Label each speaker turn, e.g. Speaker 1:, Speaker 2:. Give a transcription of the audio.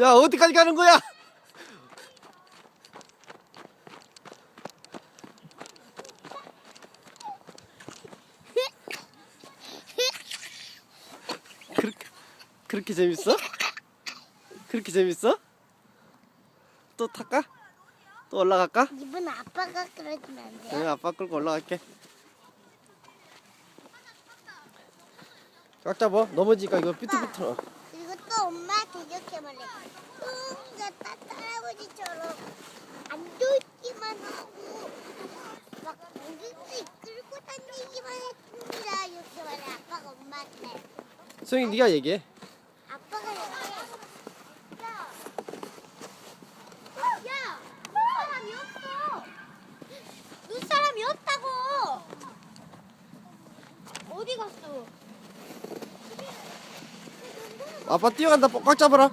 Speaker 1: 야 어디까지 가는 거야? 그렇게 그렇게 재밌어? 그렇게 재밌어? 또 탈까? 또 올라갈까?
Speaker 2: 이분 아빠가 그러지면 안 돼요?
Speaker 1: 응, 아빠 끌고 올라갈게. 꽉 잡아. 넘어지니까 이거 삐뚤삐뚤
Speaker 2: 또 엄마 대적해볼래. 뚱가 할아버지처럼 안 돌기만 하고 막 우리도 이끌고 다니기만 했습니다. 이렇게 말해 아빠가 엄마한테.
Speaker 1: 소영이 네가 얘기해.
Speaker 2: 아빠가 이렇게. 야, 야, 눈사람이 없어. 눈사람이 없다고. 어디 갔어?
Speaker 1: 아빠 뛰어간다. 꽉 잡아라.